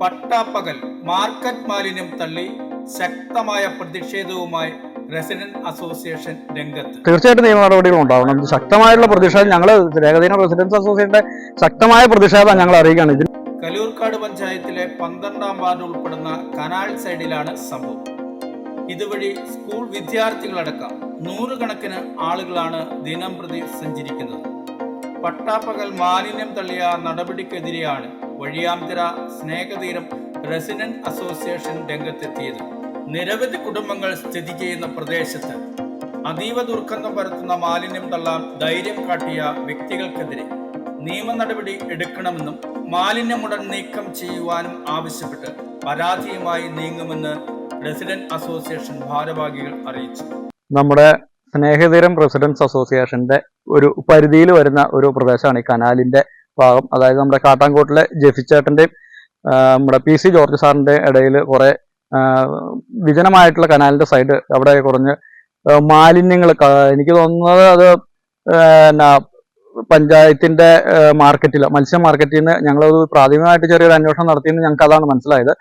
പട്ടാപ്പകൽ മാർക്കറ്റ് മാലിന്യം തള്ളി ശക്തമായ പ്രതിഷേധവുമായി റെസിഡന്റ് അസോസിയേഷൻ രംഗത്ത്. തീർച്ചയായിട്ടും നിയമ നടപടികൾ ഉണ്ടാവണം. ശക്തമായുള്ള ശക്തമായിട്ടുള്ള പ്രതിഷേധം ഞങ്ങൾ ഏകദിന റെസിഡൻസ് അസോസിയേഷന്റെ ശക്തമായ പ്രതിഷേധം ഞങ്ങൾ അറിയിക്കുകയാണ്. ഇതിൽ കലൂർക്കാട് പഞ്ചായത്തിലെ പന്ത്രണ്ടാം വാർഡ് ഉൾപ്പെടുന്ന കനാൽ സൈഡിലാണ് സംഭവം. ഇതുവഴി സ്കൂൾ വിദ്യാർത്ഥികളടക്കം നൂറുകണക്കിന് ആളുകളാണ് ദിനം പ്രതി സഞ്ചരിക്കുന്നത്. പട്ടാപ്പകൽ മാലിന്യം തള്ളിയ നടപടിക്കെതിരെയാണ് വഴിയാന്തര സ്നേഹതീരം റെസിഡന്റ് അസോസിയേഷൻ രംഗത്തെത്തിയത്. നിരവധി കുടുംബങ്ങൾ സ്ഥിതി ചെയ്യുന്ന പ്രദേശത്ത് അതീവ ദുർഗന്ധം പരത്തുന്ന മാലിന്യം തള്ളാൻ ധൈര്യം കാട്ടിയ വ്യക്തികൾക്കെതിരെ നിയമ നടപടി എടുക്കണമെന്നും മാലിന്യമുടൻ നീക്കം ചെയ്യുവാനും ആവശ്യപ്പെട്ട് പരാതിയുമായി നീങ്ങുമെന്ന് റെസിഡന്റ് അസോസിയേഷൻ ഭാരവാഹികൾ അറിയിച്ചു. നമ്മുടെ സ്നേഹതീരം റെസിഡൻസ് അസോസിയേഷന്റെ ഒരു പരിധിയിൽ വരുന്ന ഒരു പ്രദേശമാണ് ഈ കനാലിന്റെ ഭാഗം. അതായത് നമ്മുടെ കാട്ടാങ്കോട്ടിലെ ജെഫിച്ചേട്ടന്റെയും നമ്മുടെ പി സി ജോർജ് സാറിന്റെ ഇടയിൽ കുറേ വിജനമായിട്ടുള്ള കനാലിന്റെ സൈഡ് അവിടെ കുറഞ്ഞ് മാലിന്യങ്ങൾ എനിക്ക് തോന്നുന്നത് അത് എന്നാ പഞ്ചായത്തിന്റെ മാർക്കറ്റിൽ മത്സ്യ മാർക്കറ്റിൽ നിന്ന് ഞങ്ങളത് പ്രാഥമികമായിട്ട് ചെറിയൊരു അന്വേഷണം നടത്തിയെന്ന് ഞങ്ങൾക്ക് അതാണ് മനസ്സിലായത്.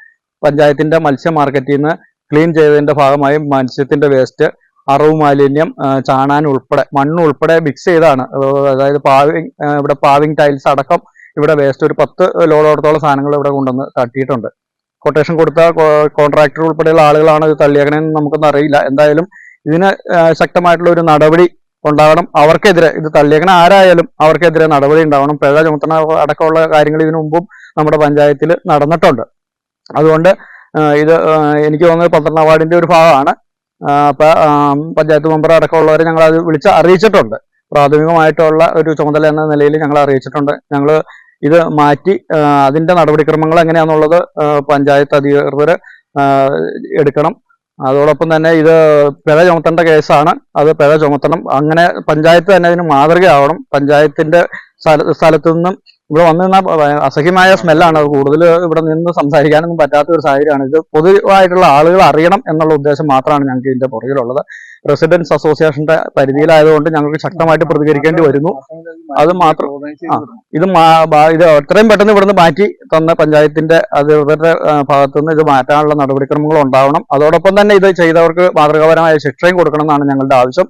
പഞ്ചായത്തിന്റെ മത്സ്യ മാർക്കറ്റിൽ നിന്ന് ക്ലീൻ ചെയ്തതിന്റെ ഭാഗമായി മത്സ്യത്തിന്റെ വേസ്റ്റ് അറവ് മാലിന്യം ചാണാൻ ഉൾപ്പെടെ മണ്ണ് ഉൾപ്പെടെ മിക്സ് ചെയ്താണ്. അതായത് പാവിങ് ഇവിടെ പാവിങ് ടൈൽസ് അടക്കം ഇവിടെ വേസ്റ്റ് ഒരു പത്ത് ലോഡോടത്തോളം സാധനങ്ങൾ ഇവിടെ കൊണ്ടുവന്ന് തട്ടിയിട്ടുണ്ട്. കൊട്ടേഷൻ കൊടുത്ത കോൺട്രാക്ടർ ഉൾപ്പെടെയുള്ള ആളുകളാണ് ഇത് തള്ളിയേക്കണെന്ന് നമുക്കൊന്നും അറിയില്ല. എന്തായാലും ഇതിന് ശക്തമായിട്ടുള്ള ഒരു നടപടി ഉണ്ടാകണം. അവർക്കെതിരെ ഇത് തള്ളിയേക്കണ ആരായാലും അവർക്കെതിരെ നടപടി ഉണ്ടാവണം. പിഴ ചുമത്തണ അടക്കമുള്ള കാര്യങ്ങൾ ഇതിനു മുമ്പും നമ്മുടെ പഞ്ചായത്തിൽ നടന്നിട്ടുണ്ട്. അതുകൊണ്ട് ഇത് എനിക്ക് തോന്നുന്നത് പന്ത്രണ്ടാം വാർഡിന്റെ ഒരു ഭാഗമാണ്. പഞ്ചായത്ത് മെമ്പർ അടക്കമുള്ളവരെ ഞങ്ങൾ അത് വിളിച്ച് അറിയിച്ചിട്ടുണ്ട്. പ്രാഥമികമായിട്ടുള്ള ഒരു ചുമതല എന്ന നിലയിൽ ഞങ്ങൾ അറിയിച്ചിട്ടുണ്ട്. ഞങ്ങൾ ഇത് മാറ്റി അതിന്റെ നടപടിക്രമങ്ങൾ എങ്ങനെയാണെന്നുള്ളത് പഞ്ചായത്ത് അധികൃതർ എടുക്കണം. അതോടൊപ്പം തന്നെ ഇത് പിഴ ചുമത്തേണ്ട കേസാണ്. അത് പിഴ ചുമത്തണം. അങ്ങനെ പഞ്ചായത്ത് തന്നെ അതിന് മാതൃകയാവണം. പഞ്ചായത്തിന്റെ സ്ഥല സ്ഥലത്തു നിന്നും ഇവിടെ വന്നു നിന്നാൽ അസഹ്യമായ സ്മെല്ലാണ് അത് കൂടുതൽ ഇവിടെ നിന്ന് സംസാരിക്കാനൊന്നും പറ്റാത്ത ഒരു സാഹചര്യമാണ്. ഇത് പൊതുവായിട്ടുള്ള ആളുകൾ അറിയണം എന്നുള്ള ഉദ്ദേശം മാത്രമാണ് ഞങ്ങൾക്ക് ഇതിന്റെ പുറകിലുള്ളത്. റെസിഡൻസ് അസോസിയേഷന്റെ പരിധിയിലായതുകൊണ്ട് ഞങ്ങൾക്ക് ശക്തമായിട്ട് പ്രതികരിക്കേണ്ടി വരുന്നു. അത് മാത്രം ആ, ഇത് ഇത് എത്രയും പെട്ടെന്ന് ഇവിടുന്ന് മാറ്റി തന്ന പഞ്ചായത്തിന്റെ അധികൃതരുടെ ഭാഗത്തു നിന്ന് ഇത് മാറ്റാനുള്ള നടപടിക്രമങ്ങൾ ഉണ്ടാവണം. അതോടൊപ്പം തന്നെ ഇത് ചെയ്തവർക്ക് മാതൃകാപരമായ ശിക്ഷയും കൊടുക്കണം എന്നാണ് ഞങ്ങളുടെ ആവശ്യം.